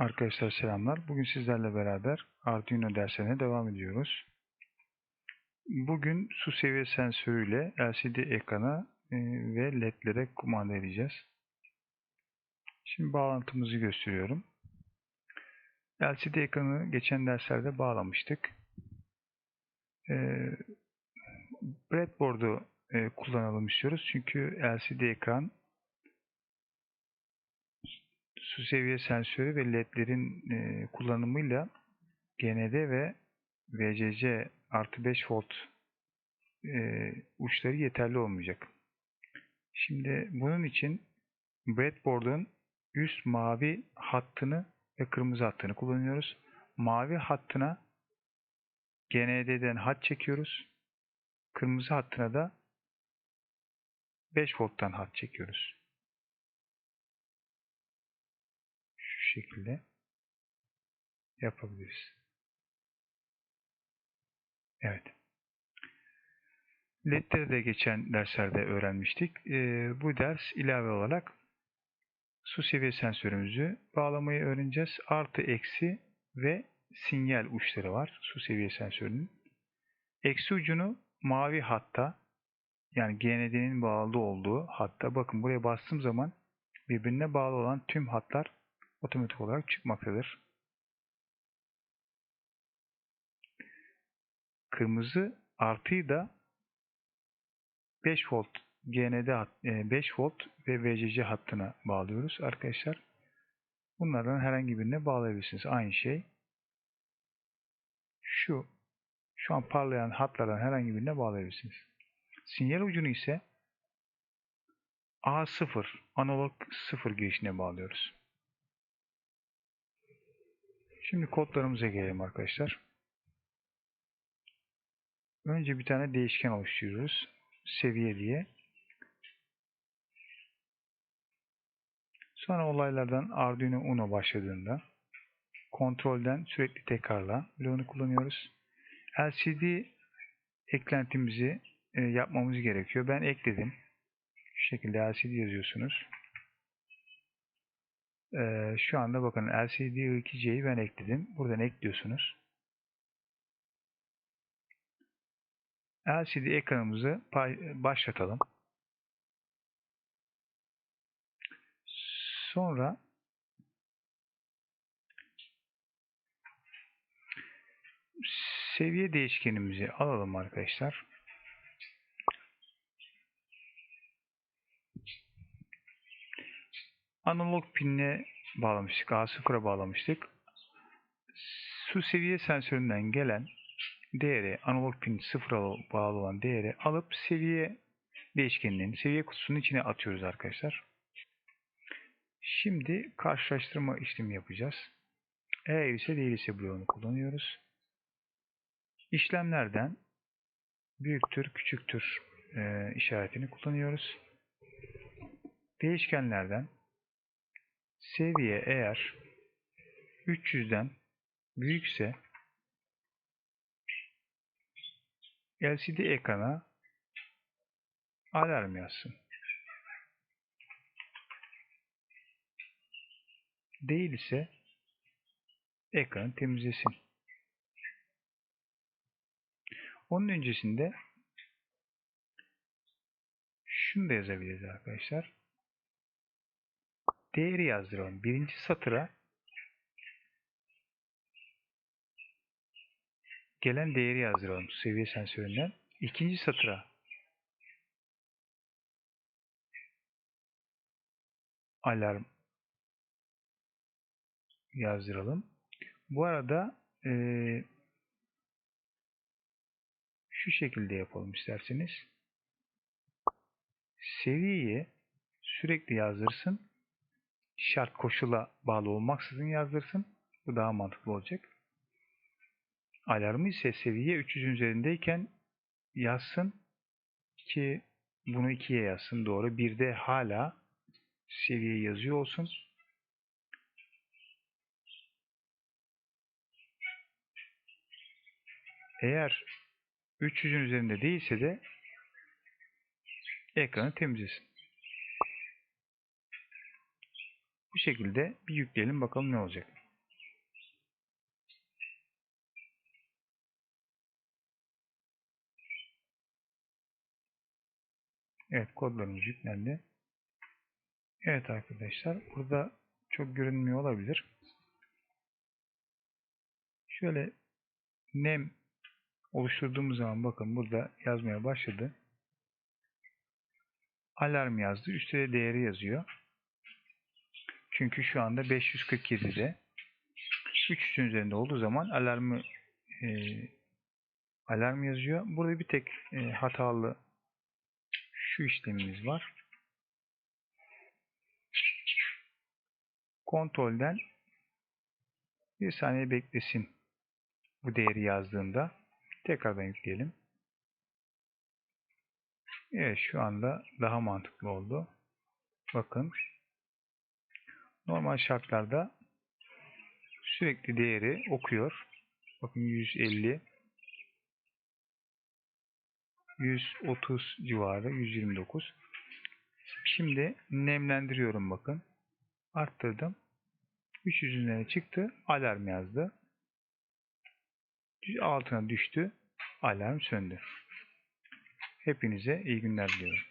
Arkadaşlar selamlar. Bugün sizlerle beraber Arduino derslerine devam ediyoruz. Bugün su seviye sensörüyle LCD ekrana e, ve ledlere kumanda edeceğiz. Şimdi bağlantımızı gösteriyorum. LCD ekranı geçen derslerde bağlamıştık. E, breadboard'u e, kullanalım istiyoruz. Çünkü LCD ekran su seviye sensörü ve ledlerin e, kullanımıyla GND ve VCC artı 5 volt e, uçları yeterli olmayacak. Şimdi bunun için breadboard'un üst mavi hattını ve kırmızı hattını kullanıyoruz. Mavi hattına GND'den hat çekiyoruz. Kırmızı hattına da 5 volttan hat çekiyoruz. Şekilde yapabiliriz. Evet. LED'leri de geçen derslerde öğrenmiştik. Ee, bu ders ilave olarak su seviye sensörümüzü bağlamayı öğreneceğiz. Artı eksi ve sinyal uçları var su seviye sensörünün. Eksi ucunu mavi hatta yani GND'nin bağlı olduğu hatta bakın buraya bastığım zaman birbirine bağlı olan tüm hatlar otomatik olarak çıkmaktadır. Kırmızı artıyı da 5 volt GND 5 volt ve VCC hattına bağlıyoruz arkadaşlar. Bunlardan herhangi birine bağlayabilirsiniz. Aynı şey. Şu şu an parlayan hatlardan herhangi birine bağlayabilirsiniz. Sinyal ucunu ise A0 analog 0 girişine bağlıyoruz. Şimdi kodlarımıza gelelim arkadaşlar. Önce bir tane değişken oluşturuyoruz. Seviye diye. Sonra olaylardan Arduino Uno başladığında kontrolden sürekli tekrarla bloğunu kullanıyoruz. LCD eklentimizi e, yapmamız gerekiyor. Ben ekledim. Şu şekilde LCD yazıyorsunuz. Ee, şu anda bakın LCD2C'yi ben ekledim. Buradan ekliyorsunuz. LCD ekranımızı başlatalım. Sonra seviye değişkenimizi alalım arkadaşlar. Analog pinle bağlamıştık. A0'a bağlamıştık. Su seviye sensöründen gelen değeri, analog pin 0'a bağlı olan değeri alıp seviye değişkeninin, seviye kutusunun içine atıyoruz arkadaşlar. Şimdi karşılaştırma işlemi yapacağız. Eğer ise değil ise bloğunu kullanıyoruz. İşlemlerden büyüktür, küçüktür e, işaretini kullanıyoruz. Değişkenlerden seviye eğer 300'den büyükse LCD ekrana alarm yazsın. Değil ise ekranı temizlesin. Onun öncesinde şunu da yazabiliriz arkadaşlar değeri yazdıralım. Birinci satıra gelen değeri yazdıralım seviye sensöründen. İkinci satıra alarm yazdıralım. Bu arada e, şu şekilde yapalım isterseniz. Seviyeyi sürekli yazdırsın şart koşula bağlı olmaksızın yazdırsın. Bu daha mantıklı olacak. Alarmı ise seviye 300'ün üzerindeyken yazsın ki bunu 2'ye yazsın. Doğru. Bir de hala seviye yazıyor olsun. Eğer 300'ün üzerinde değilse de ekranı temizlesin. Bu şekilde bir yükleyelim bakalım ne olacak. Evet kodlarımız yüklendi. Evet arkadaşlar burada çok görünmüyor olabilir. Şöyle nem oluşturduğumuz zaman bakın burada yazmaya başladı. Alarm yazdı. Üstte değeri yazıyor. Çünkü şu anda 547'de 300'ün üzerinde olduğu zaman alarmı e, alarm yazıyor. Burada bir tek e, hatalı şu işlemimiz var. Kontrolden bir saniye beklesin bu değeri yazdığında tekrardan yükleyelim. Evet şu anda daha mantıklı oldu. Bakın normal şartlarda sürekli değeri okuyor. Bakın 150 130 civarı 129 şimdi nemlendiriyorum bakın. Arttırdım. 300 üzerine çıktı alarm yazdı. Altına düştü alarm söndü. Hepinize iyi günler diliyorum